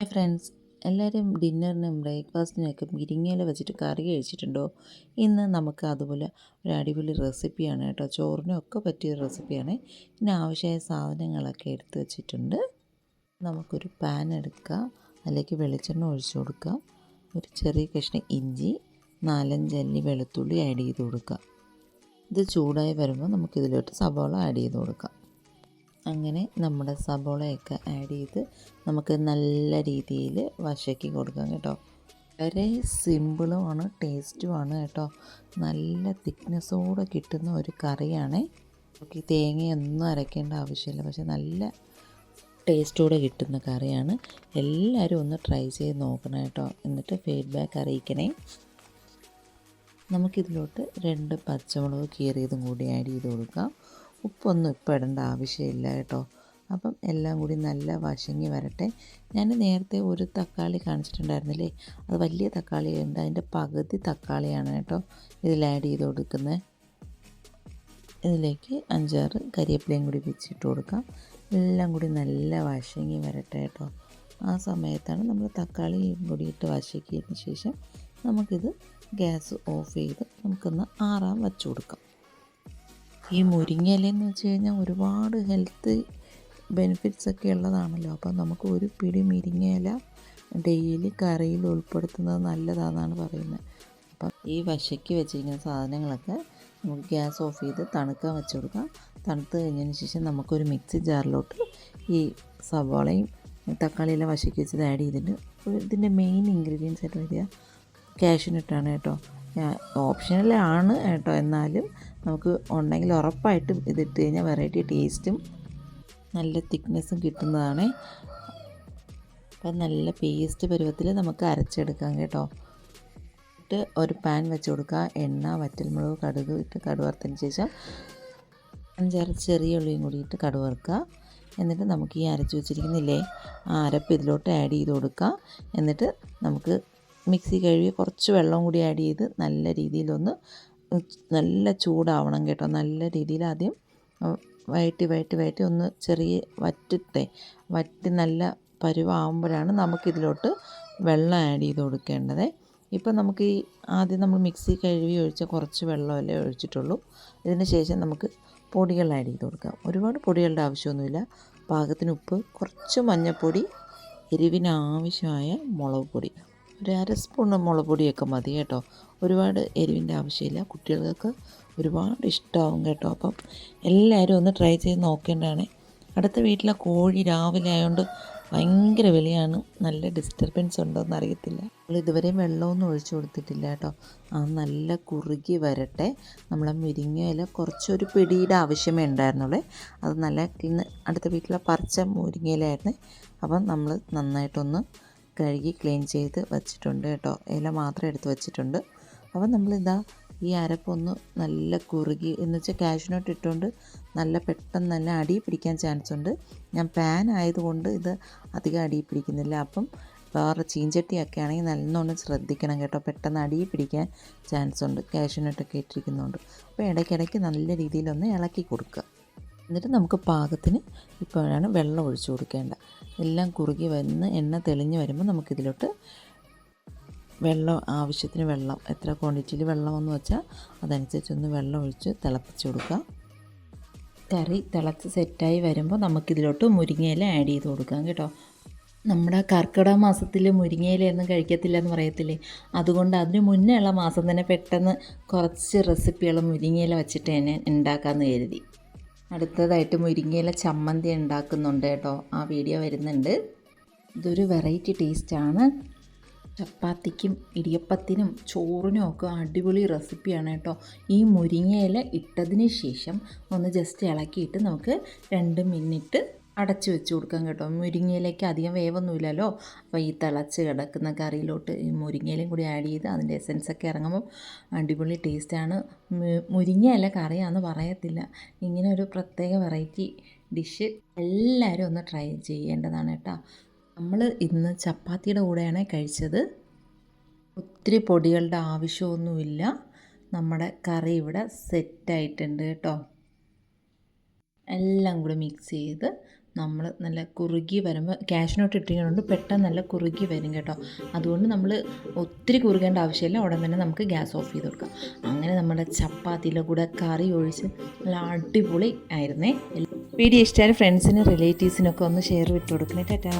Friends എല്ലാവരും ഡിന്നറിനും ബ്രേക്ക്ഫാസ്റ്റിനൊക്കെ മുരിങ്ങയില വെച്ചിട്ട് കറി കഴിച്ചിട്ടുണ്ടോ? ഇന്ന് നമുക്ക് അതുപോലെ ഒരു അടിപൊളി റെസിപ്പിയാണ് കേട്ടോ. ചോറിനൊക്കെ പറ്റിയ റെസിപ്പിയാണ്. പിന്നെ ആവശ്യമായ സാധനങ്ങളൊക്കെ എടുത്ത് വെച്ചിട്ടുണ്ട്. നമുക്കൊരു പാൻ എടുക്കുക അതിലേക്ക് വെളിച്ചെണ്ണ ഒഴിച്ചു കൊടുക്കുക ഒരു ചെറിയ കഷ്ണം ഇഞ്ചി നാലഞ്ചല്ലി വെളുത്തുള്ളി ആഡ് ചെയ്ത് കൊടുക്കുക ഇത് ചൂടായി വരുമ്പോൾ നമുക്കിതിലോട്ട് സവാള ആഡ് ചെയ്ത് കൊടുക്കാം. അങ്ങനെ നമ്മുടെ സബോളയൊക്കെ ആഡ് ചെയ്ത് നമുക്ക് നല്ല രീതിയിൽ വശക്കി കൊടുക്കാം കേട്ടോ. വളരെ സിമ്പിളുമാണ് ടേസ്റ്റുമാണ് കേട്ടോ. നല്ല തിക്നെസ്സോടെ കിട്ടുന്ന ഒരു കറിയാണ്. നമുക്ക് ഈ തേങ്ങയൊന്നും അരയ്ക്കേണ്ട ആവശ്യമില്ല. പക്ഷെ നല്ല ടേസ്റ്റോടെ കിട്ടുന്ന കറിയാണ്. എല്ലാവരും ഒന്ന് ട്രൈ ചെയ്ത് നോക്കണം കേട്ടോ. എന്നിട്ട് ഫീഡ്ബാക്ക് അറിയിക്കണേ. നമുക്കിതിലോട്ട് രണ്ട് പച്ചമുളക് കീറിയതും കൂടി ആഡ് ചെയ്ത് കൊടുക്കാം. ഉപ്പൊന്നും ഇപ്പം ഇടേണ്ട ആവശ്യമില്ല കേട്ടോ. അപ്പം എല്ലാം കൂടി നല്ല വശങ്ങി വരട്ടെ. ഞാൻ നേരത്തെ ഒരു തക്കാളി കാണിച്ചിട്ടുണ്ടായിരുന്നില്ലേ? അത് വലിയ തക്കാളി ഉണ്ട് അതിന്റെ പകുതി തക്കാളിയാണ് കേട്ടോ ഇതിൽ ആഡ് ചെയ്ത് കൊടുക്കുന്നത്. ഇതിലേക്ക് അഞ്ചാറ് കരിയപ്പിലയും കൂടി വെച്ചിട്ട് കൊടുക്കാം. എല്ലാം കൂടി നല്ല വശങ്ങി വരട്ടെ കേട്ടോ. ആ സമയത്താണ് നമ്മൾ തക്കാളി കൂടി ഇട്ട് വശക്കിയതിന് ശേഷം നമുക്കിത് ഗ്യാസ് ഓഫ് ചെയ്ത് നമുക്കൊന്ന് ആറാം വച്ചു കൊടുക്കാം. ഈ മുരിങ്ങയിലെന്ന് വെച്ച് കഴിഞ്ഞാൽ ഒരുപാട് ഹെൽത്ത് ബെനിഫിറ്റ്സ് ഒക്കെ ഉള്ളതാണല്ലോ. അപ്പം നമുക്ക് ഒരു പിടി മുരിങ്ങയില ഡെയിലി കറിയിൽ ഉൾപ്പെടുത്തുന്നത് നല്ലതാണെന്നാണ് പറയുന്നത്. അപ്പം ഈ വശയ്ക്ക് വെച്ചിരിക്കുന്ന സാധനങ്ങളൊക്കെ നമുക്ക് ഗ്യാസ് ഓഫ് ചെയ്ത് തണുക്കാൻ വെച്ച് കൊടുക്കാം. തണുത്ത് കഴിഞ്ഞതിന് ശേഷം നമുക്കൊരു മിക്സി ജാറിലോട്ട് ഈ സവാളയും തക്കാളിയെല്ലാം വശയ്ക്ക് വെച്ചത് ആഡ് ചെയ്തിട്ട് ഇതിന്റെ മെയിൻ ഇൻഗ്രീഡിയൻസ് ആയിട്ട് വരിക. കാഷ്യൂനട്ടാണ് കേട്ടോ. ഓപ്ഷണലാണ് കേട്ടോ. എന്നാലും നമുക്ക് ഉണ്ടെങ്കിൽ ഉറപ്പായിട്ടും ഇതിട്ട് കഴിഞ്ഞാൽ വെറൈറ്റി ടേസ്റ്റും നല്ല തിക്നെസ്സും കിട്ടുന്നതാണ്. അപ്പം നല്ല പേസ്റ്റ് പരുവത്തിൽ നമുക്ക് അരച്ചെടുക്കാം കേട്ടോ. ഇട്ട് ഒരു പാൻ വെച്ച് കൊടുക്കുക. എണ്ണ വറ്റൽമുളക് കടുക് ഇട്ട് കടുവറുത്തതിന് ശേഷം അഞ്ചാറ് ചെറിയ ഉള്ളിയും കൂടി ഇട്ട് കടുവറുക്കുക എന്നിട്ട് നമുക്ക് ഈ അരച്ച് വെച്ചിരിക്കുന്നില്ലേ ആ അരപ്പ് ഇതിലോട്ട് ആഡ് ചെയ്ത് കൊടുക്കുക. എന്നിട്ട് നമുക്ക് മിക്സി കഴുകി കുറച്ച് വെള്ളം കൂടി ആഡ് ചെയ്ത് നല്ല രീതിയിലൊന്ന് നല്ല ചൂടാവണം കേട്ടോ. നല്ല രീതിയിൽ ആദ്യം വയറ്റി വയറ്റി വയറ്റി ഒന്ന് ചെറിയ വറ്റിട്ടെ. വറ്റി നല്ല പരുവാകുമ്പോഴാണ് നമുക്കിതിലോട്ട് വെള്ളം ആഡ് ചെയ്ത് കൊടുക്കേണ്ടത്. ഇപ്പം നമുക്ക് ഈ ആദ്യം നമ്മൾ മിക്സി കഴുകി ഒഴിച്ച കുറച്ച് വെള്ളമല്ലേ ഒഴിച്ചിട്ടുള്ളൂ. ഇതിന് ശേഷം നമുക്ക് പൊടികൾ ആഡ് ചെയ്ത് കൊടുക്കാം. ഒരുപാട് പൊടികളുടെ ആവശ്യമൊന്നുമില്ല. പാകത്തിന് ഉപ്പ് കുറച്ച് മഞ്ഞൾപ്പൊടി എരിവിനാവശ്യമായ മുളക് പൊടി. ഒരു അര സ്പൂൺ മുളക് പൊടിയൊക്കെ മതി കേട്ടോ. ഒരുപാട് എരിവിന്റെ ആവശ്യമില്ല. കുട്ടികൾക്ക് ഒരുപാട് ഇഷ്ടമാവും കേട്ടോ. അപ്പം എല്ലാവരും ഒന്ന് ട്രൈ ചെയ്ത് നോക്കേണ്ടതാണ്. അടുത്ത വീട്ടിലെ കോഴി രാവിലെ ആയതുകൊണ്ട് ഭയങ്കര വിലയാണ്. നല്ല ഡിസ്റ്റർബൻസ് ഉണ്ടോയെന്ന് അറിയത്തില്ല. നമ്മൾ ഇതുവരെയും വെള്ളമൊന്നും ഒഴിച്ചു കൊടുത്തിട്ടില്ല കേട്ടോ. ആ നല്ല കുറുകി വരട്ടെ. നമ്മളെ മുരിങ്ങ മുരിങ്ങയില കുറച്ചൊരു പിടിയുടെ ആവശ്യമേ ഉണ്ടായിരുന്നുള്ളേ. അത് നല്ല അടുത്ത വീട്ടിലെ പറിച്ച മുരിങ്ങയിലായിരുന്നു അപ്പം നമ്മൾ നന്നായിട്ടൊന്ന് കഴുകി ക്ലീൻ ചെയ്ത് വച്ചിട്ടുണ്ട് കേട്ടോ. ഇല മാത്രം എടുത്ത് വച്ചിട്ടുണ്ട്. അപ്പോൾ നമ്മളിതാ ഈ അരപ്പൊന്ന് നല്ല കുറുകി എന്ന് വെച്ചാൽ കാഷ്നോട്ട് ഇട്ടുകൊണ്ട് നല്ല പെട്ടെന്ന് തന്നെ അടി പിടിക്കാൻ ചാൻസ് ഉണ്ട്. ഞാൻ പാൻ ആയതുകൊണ്ട് ഇത് അധികം അടി പിടിക്കുന്നില്ല. അപ്പം വേറെ ചീഞ്ചട്ടിയൊക്കെ ആണെങ്കിൽ നല്ലോണം ശ്രദ്ധിക്കണം കേട്ടോ. പെട്ടെന്ന് അടി പിടിക്കാൻ ചാൻസ് ഉണ്ട്. കാഷ്നട്ടൊക്കെ ഇട്ടിരിക്കുന്നതുകൊണ്ട് അപ്പോൾ ഇടയ്ക്കിടയ്ക്ക് നല്ല രീതിയിലൊന്ന് ഇളക്കി കൊടുക്കുക. എന്നിട്ട് നമുക്ക് പാകത്തിന് ഇപ്പോഴാണ് വെള്ളം ഒഴിച്ചു കൊടുക്കേണ്ട. എല്ലാം കുറുകി വന്ന് എണ്ണ തെളിഞ്ഞ് വരുമ്പോൾ നമുക്കിതിലോട്ട് വെള്ളം ആവശ്യത്തിന് വെള്ളം എത്ര ക്വാണ്ടിറ്റിയിൽ വെള്ളമെന്ന് വെച്ചാൽ അതനുസരിച്ചൊന്ന് വെള്ളം ഒഴിച്ച് തിളപ്പിച്ച് കൊടുക്കുക. കറി തിളച്ച് സെറ്റായി വരുമ്പോൾ നമുക്കിതിലോട്ട് മുരിങ്ങയില ആഡ് ചെയ്ത് കൊടുക്കാം കേട്ടോ. നമ്മുടെ കർക്കിടക മാസത്തിൽ മുരിങ്ങയിലൊന്നും കഴിക്കത്തില്ല എന്ന് പറയത്തില്ലേ? അതുകൊണ്ട് അതിന് മുന്നേ ഉള്ള മാസം തന്നെ പെട്ടെന്ന് കുറച്ച് റെസിപ്പികൾ മുരിങ്ങയില വെച്ചിട്ട് തന്നെ ഉണ്ടാക്കാമെന്ന് കരുതി. അടുത്തതായിട്ട് മുരിങ്ങയില ചമ്മന്തി ഉണ്ടാക്കുന്നുണ്ട് കേട്ടോ. ആ വീഡിയോ വരുന്നുണ്ട്. ഇതൊരു വെറൈറ്റി ടേസ്റ്റാണ് ചപ്പാത്തിക്കും ഇടിയപ്പത്തിനും ചോറിനും ഒക്കെ അടിപൊളി റെസിപ്പിയാണ് കേട്ടോ. ഈ മുരിങ്ങയില ഇട്ടതിന് ശേഷം ഒന്ന് ജസ്റ്റ് ഇളക്കിയിട്ട് നമുക്ക് രണ്ട് മിനിറ്റ് അടച്ച് വെച്ച് കൊടുക്കാം കേട്ടോ. മുരിങ്ങയിലേക്ക് അധികം വേവൊന്നുമില്ലല്ലോ. അപ്പോൾ ഈ തിളച്ച് കിടക്കുന്ന കറിയിലോട്ട് ഈ മുരിങ്ങയിലും കൂടി ആഡ് ചെയ്ത് അതിന്റെ എസൻസൊക്കെ ഇറങ്ങുമ്പോൾ അടിപൊളി ടേസ്റ്റാണ് മുരിങ്ങയല്ല കറിയാണെന്ന് പറയത്തില്ല. ഇങ്ങനെ ഒരു പ്രത്യേക വെറൈറ്റി ഡിഷ് എല്ലാവരും ഒന്ന് ട്രൈ ചെയ്യേണ്ടതാണ് കേട്ടോ. നമ്മൾ ഇന്ന് ചപ്പാത്തിയുടെ കൂടെയാണ് കഴിച്ചത്. ഒത്തിരി പൊടികളുടെ ആവശ്യമൊന്നുമില്ല. നമ്മുടെ കറി ഇവിടെ സെറ്റായിട്ടുണ്ട് കേട്ടോ. എല്ലാം കൂടി മിക്സ് ചെയ്ത് നമ്മൾ നല്ല കുറുകി വരുമ്പോൾ ക്യാഷിനോട്ട് ഇട്ടിരിക്കുന്നതുകൊണ്ട് പെട്ടെന്ന് നല്ല കുറുകി വരും കേട്ടോ. അതുകൊണ്ട് നമ്മൾ ഒത്തിരി കുറുകേണ്ട ആവശ്യമില്ല. ഉടൻ തന്നെ നമുക്ക് ഗ്യാസ് ഓഫ് ചെയ്ത് കൊടുക്കാം. അങ്ങനെ നമ്മുടെ ചപ്പാത്തിയിലെ കൂടെ കറി ഒഴിച്ച് നല്ല അടിപൊളി ആയിരുന്നേ. വീഡിയോ ഇഷ്ടമായ ഫ്രണ്ട്സിനും റിലേറ്റീവ്സിനൊക്കെ ഒന്ന് ഷെയർ വിട്ട് കൊടുക്കണേ. ടാറ്റാ.